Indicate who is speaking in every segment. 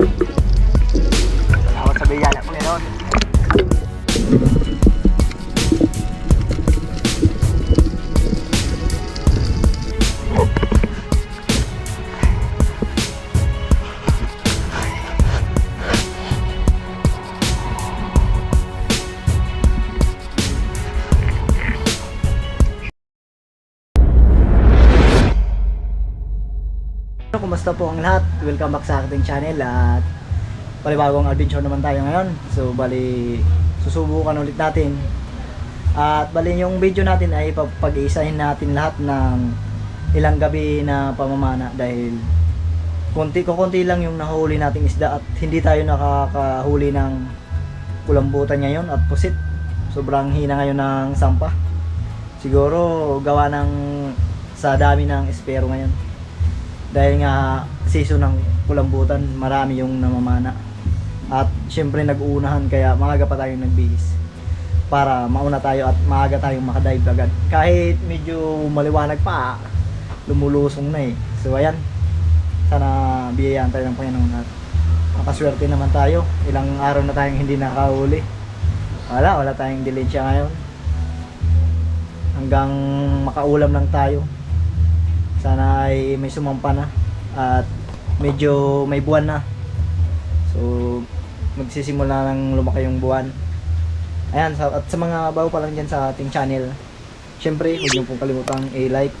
Speaker 1: Takot sa biyala ko meron. Kumusta po ang lahat? Welcome back sa ating channel at palibagong adventure naman tayo ngayon. So, bali, susubukan ulit natin. At bali, yung video natin ay pag-iisahin natin lahat ng ilang gabi na pamamana dahil konti ko konti lang yung nahuli nating isda at hindi tayo nakakahuli ng kulambutan ngayon at pusit. Sobrang hina ngayon ng sampah. Siguro gawa ng sa dami ng espero ngayon. Dahil nga season ng kulambutan, marami yung namamana. At syempre nag-uunahan kaya maaga pa tayong nagbihis para mauna tayo at maaga tayong makadive agad. Kahit medyo maliwanag pa, lumulusong na eh. So ayan, sana biyayaan tayo ng Panginoon at makaswerte naman tayo. Ilang araw na tayong hindi nakahuli. Wala, wala tayong dilensya ngayon. Hanggang makaulam lang tayo. Sana ay may sumampa na at medyo may buwan na. So, magsisimula nang lumaki yung buwan. Ayan, at sa mga bago pa lang dyan sa ating channel, syempre, huwag niyo pong kalimutang i-like,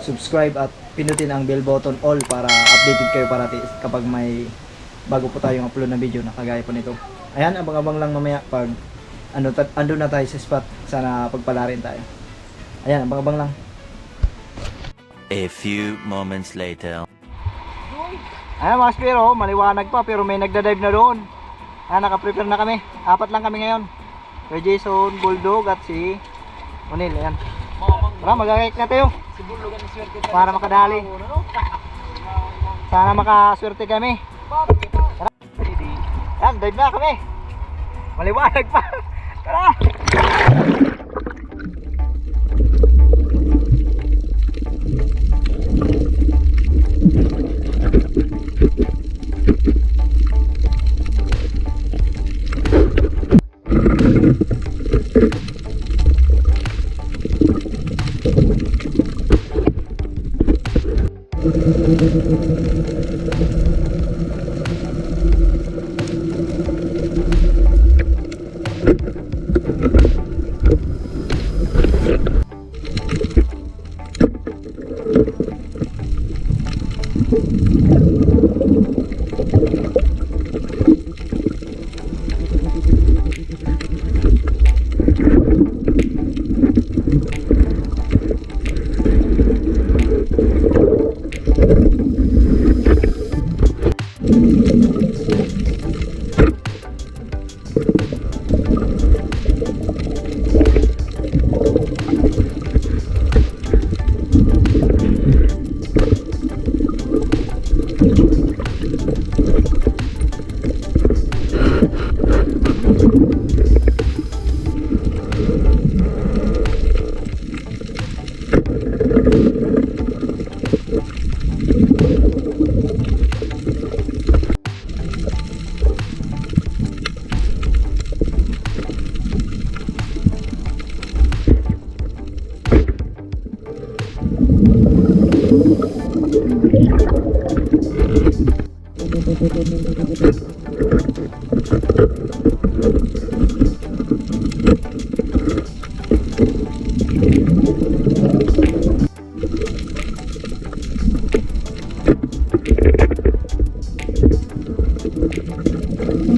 Speaker 1: subscribe at pinutin ang bell button all para updated kayo parati kapag may bago po tayong upload na video na kagaya po nito. Ayan, abang-abang lang mamaya pag ano, ando na tayo sa spot. Sana pagpala rin tayo. Ayan, abang-abang lang.
Speaker 2: A few moments later.
Speaker 1: Ayan mga spiro, maliwanag pa pero may nagda-dive na doon. Ayan, naka-prepare na kami. Apat lang kami ngayon. Kay Jason, Bulldog at si O'Neil. Ayan. Tara, magagayik na tayo. Para makadali. Sana makaswerte kami. Tara. Ayan, dive na kami. Maliwanag pa. Tara. Thank you. Thank you.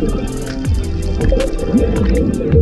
Speaker 1: Thank you.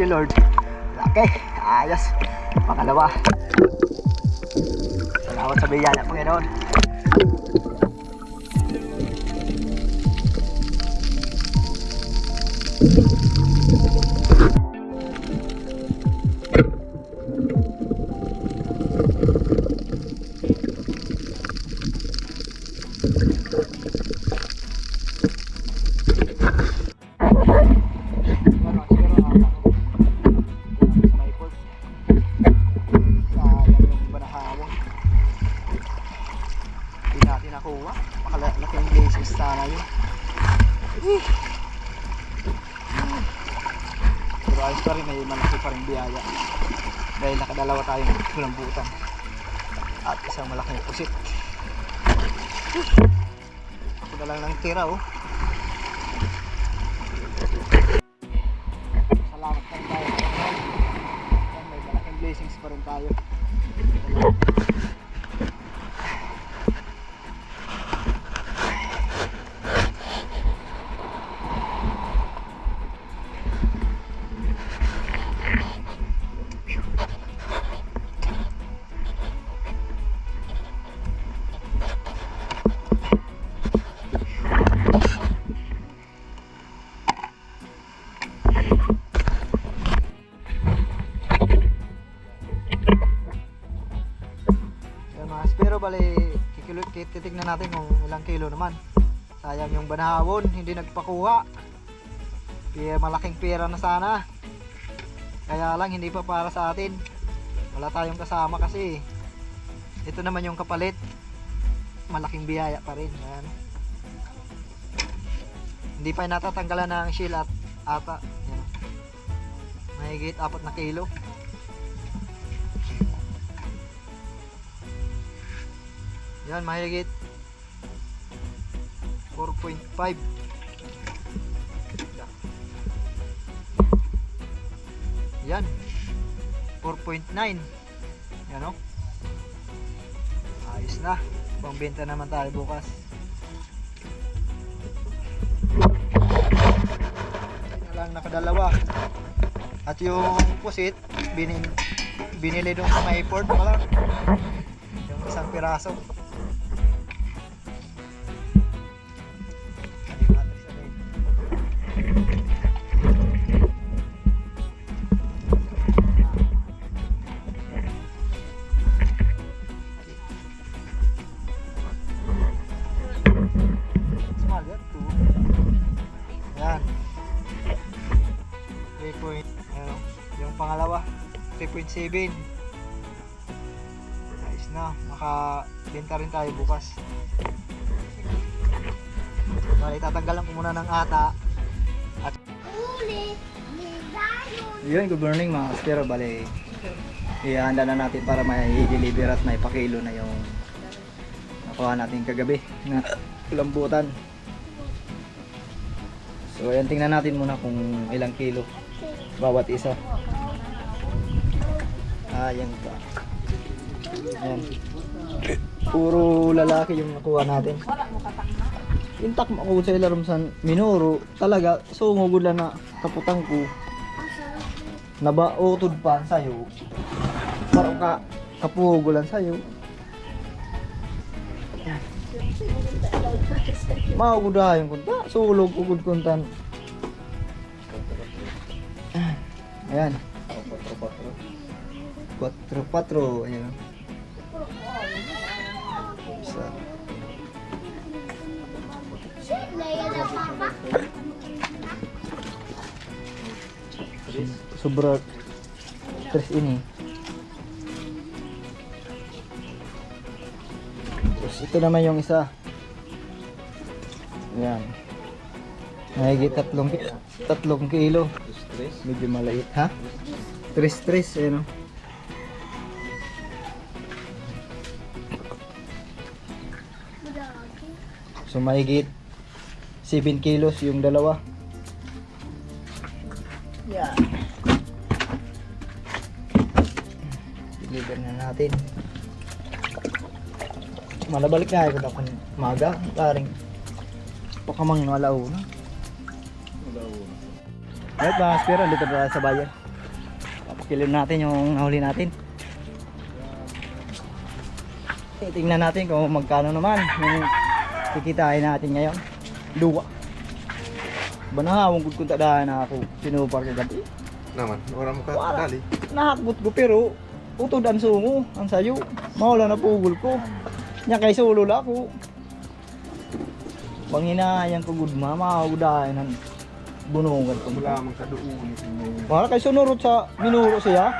Speaker 1: you Lord. Laki ayos. Pangalawa. Salamat sa biyaya Panginoon. Tira oh. Salamat pa rin tayo. May malaking blessings pa rin tayo. Yan titignan natin kung ilang kilo naman. Sayang yung banahawon, hindi nagpakuha. Kaya malaking pera na sana. Kaya lang hindi pa para sa atin. Wala tayong kasama kasi. Ito naman yung kapalit. Malaking biyaya pa rin. Yan. Hindi pa natatanggalan ng shield at ata. Yan. Mahigit apat na kilo. Yan, mahigit 4.5 Yan. 4.9 Yan o Ayos na. Pangbenta naman tayo bukas. Yan lang nakadalawa. At yung pusit binin, Binili doon sa may port pala. Yung isang piraso 3.7. Ayos na, makabenta rin tayo bukas. Bali, tatanggalan ko muna ng ata. At yun, good morning mga kaspero. Bali, ihanda na natin para may i-deliver at may pakilo na yung nakuha natin kagabi na lambutan. So, ayan, tingnan natin muna kung ilang kilo bawat isa. Yan pa. Ayan. Puro lalaki yung nakuha natin. Yung takma ko sa ilarom sa Minoro, talaga, sungugod lang na kaputang ko. Nabautod pa sa'yo. Parang ka, kapugulan sa'yo. Maugudahin kunta, sulog ugod kuntan. Ayan. 4-4. Ayan. Isa. Sobra stress ini. Tapos ito naman yung isa. Ayan. Mahigit tatlong, tatlong kilo. Medyo maliit, ha? Tres-tres, eh, no? So, mahigit 7 kilos yung dalawa. Yan. Deliver na natin. Malabalik na ako na maga. Taring pakamang malauna. Alright mga spiro, dito pa sa bayan. Papakilin natin yung nahuli natin. Tingnan natin kung magkano naman yung kikitain natin ngayon. Duwa. Banahawang gud kung tadaan na ako sinupar kagabi.
Speaker 3: Naman, orang mo ka
Speaker 1: Wala.
Speaker 3: dali.
Speaker 1: Nahakbot ko pero utod ang sungo, ang sayo. Mawala na pugol ko. Nya kay sulo la ako. Panginayan ko gud ma, maudahan ng bunungan ko.
Speaker 3: Wala man ka doon.
Speaker 1: Wala kay sunurot sa minuro siya.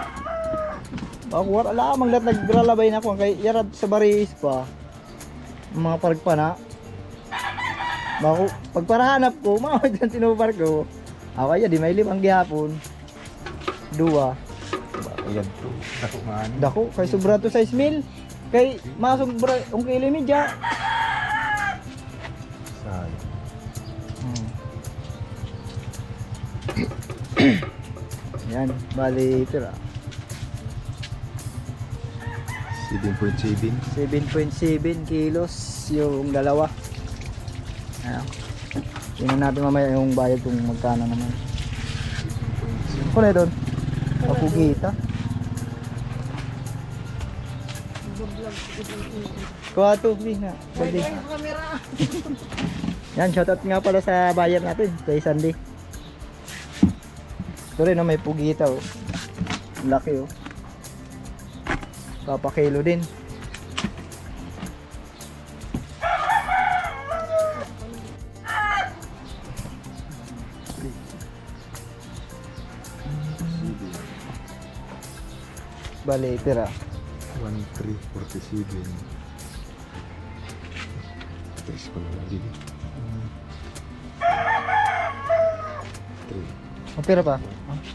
Speaker 1: Ako wala lamang dat nagralabay na ako kay yarad sa baris pa. Mga paragpana. Bako pagparahanap ko, mga dyan sinupar ko. Ako ya di may limang gihapon. Dua.
Speaker 3: Ayan to. Dako man.
Speaker 1: Dako kay sobra to 6 mil. Kay masog bro, ang kilo medya.
Speaker 3: Sayang.
Speaker 1: Hmm. Yan, bali pira.
Speaker 3: 7.7.
Speaker 1: 7.7 kilos yung dalawa. Tingnan natin mamaya yung bayad kung magkano naman. Kung doon? Papugita. Kuha to, di na. Pwede. Yan, shoutout nga pala sa buyer natin, kay Sandy. Ito rin, oh, may pugita oh. Laki oh. Papakilo din. Bale, tira.
Speaker 3: 1347. Tres ko na lagi. Three.
Speaker 1: Ang pira pa?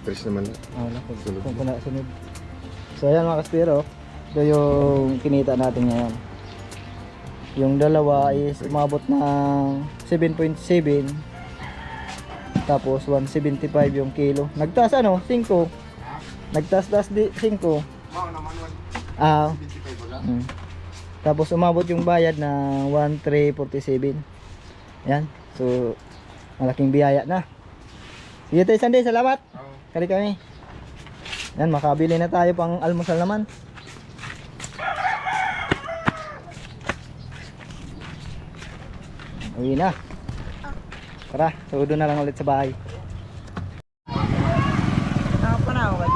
Speaker 3: Tres naman na.
Speaker 1: Oh, naku.
Speaker 3: Sunod.
Speaker 1: Kung kuna, sunod. So, ayan mga kaspiro. Ito yung kinita natin ngayon. Yung dalawa is umabot ng 7.7. Tapos 175 yung kilo. Nagtaas ano? 5. Nagtaas-taas di 5.
Speaker 3: Wow, naman
Speaker 1: Ah,
Speaker 3: 175 ba
Speaker 1: mm. Tapos umabot yung bayad na 1347. Yan. So, malaking biyaya na. Sige tayo Sunday, salamat. Kali kami. Yan, makabili na tayo pang almusal naman. Uwi na. Tara, sudo na lang ulit sa bahay. Ako na, ako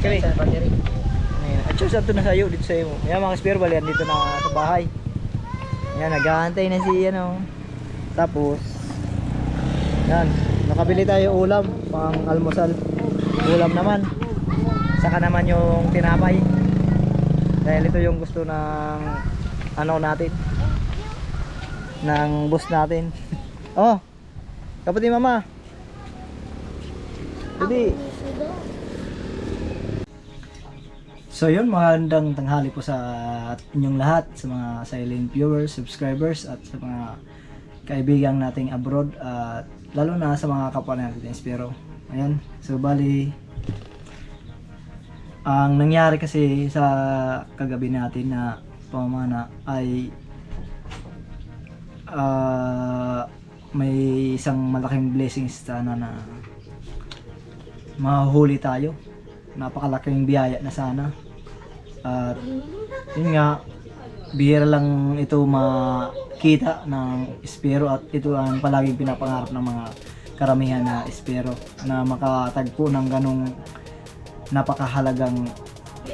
Speaker 1: Kali. Ayan. At sure, to na sa'yo, dito sa'yo. Ayan mga spare ball, yan dito na sa bahay. Ayan, nag-aantay na si ano. Tapos, yan, nakabili tayo ulam, pang almusal. Ulam naman. Saka naman yung tinapay. Dahil ito yung gusto ng ano natin. Ng boss natin. oh, kapatid mama. Hindi. So yun, magandang tanghali po sa inyong lahat, sa mga silent viewers, subscribers, at sa mga kaibigan nating abroad, at lalo na sa mga kapwa natin Inspiro. Ayan, so bali, ang nangyari kasi sa kagabi natin na pamana ay ah, may isang malaking blessings sana na mahuli tayo. Napakalaking biyaya na sana. At yun nga, bihira lang ito makita ng espero at ito ang palaging pinapangarap ng mga karamihan na espero na makatagpo ng ganong napakahalagang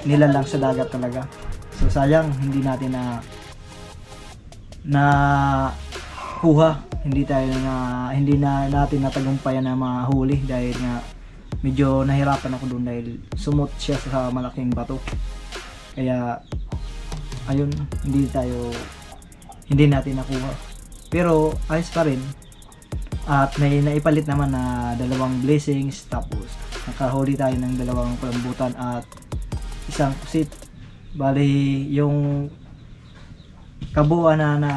Speaker 1: nilalang sa dagat talaga. So sayang hindi natin na na kuha, hindi tayo na hindi na natin natagumpayan na mahuli dahil nga medyo nahirapan ako doon dahil sumot siya sa malaking bato. Kaya ayun, hindi tayo hindi natin nakuha. Pero ayos pa rin. At may naipalit naman na dalawang blessings tapos nakahuli tayo ng dalawang palambutan at isang kusit. Bali yung kabuuan na na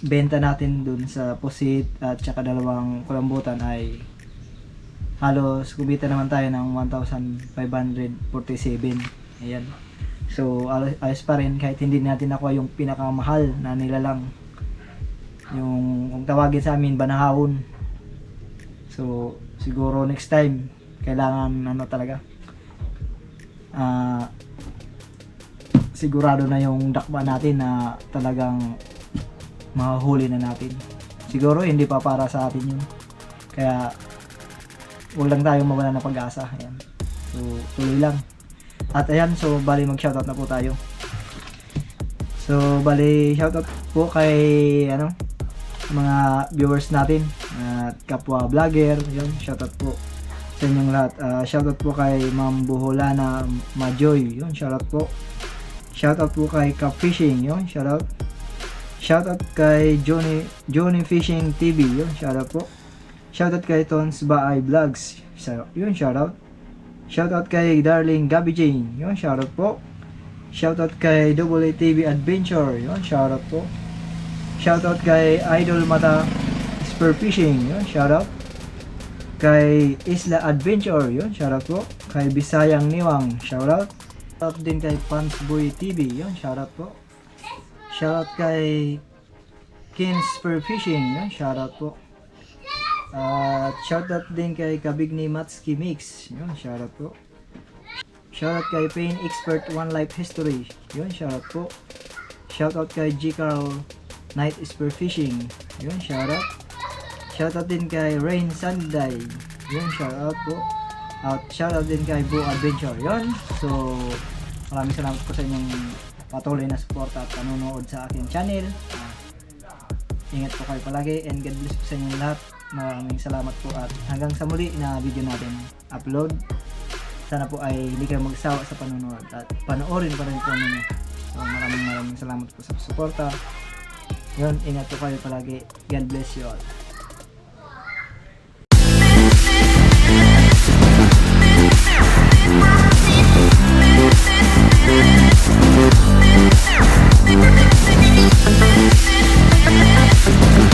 Speaker 1: benta natin dun sa pusit at saka dalawang kulambutan ay halos kumita naman tayo ng 1,547 ayan so ayos, pa rin kahit hindi natin nakuha yung pinakamahal na nilalang yung kung tawagin sa amin banahawon so siguro next time kailangan ano talaga ah sigurado na yung dakba natin na talagang mahuli na natin. Siguro hindi pa para sa atin yun. Kaya huwag lang tayo mawala ng pag-asa. Ayan. So tuloy lang. At ayan, so bali mag-shoutout na po tayo. So bali shoutout po kay ano mga viewers natin at kapwa vlogger, yun, shoutout po sa inyong lahat. Ah, shoutout po kay Ma'am Buholana Majoy, yun, shoutout po. Shoutout po kay Cap Fishing, yun, shoutout. Shoutout kay Johnny Johnny Fishing TV, yun, shoutout po. Shoutout kay Tons Baay Vlogs. Yun, shoutout. Shoutout kay Darling Gabby Jane. Yun, shoutout po. Shoutout kay Double TV Adventure. Yun, shoutout po. Shoutout kay Idol Mata Spearfishing. Yun, shoutout. Kay Isla Adventure. Yun, shoutout po. Kay Bisayang Niwang. Shoutout. Shoutout din kay Pants Boy TV. Yun, shoutout po. Shoutout kay Kins Spearfishing. Yun, shoutout po. At shoutout din kay Kabigni Matski Mix. Yun, shoutout po. Shoutout kay Pain Expert One Life History. Yun, shoutout po. Shoutout kay G. Carl Night Spearfishing. Yun, shoutout. Shoutout din kay Rain Sunday. Yun, shoutout po. At shoutout din kay Boo Adventure. Yun. So, maraming salamat po sa inyong patuloy na suporta at panonood sa aking channel. Ingat po kayo palagi and God bless po sa inyong lahat. Maraming salamat po at hanggang sa muli na video natin upload. Sana po ay hindi kayo magsawa sa panonood at panoorin pa rin po ninyo. So maraming maraming salamat po sa suporta. Yun, ingat po kayo palagi. God bless you all.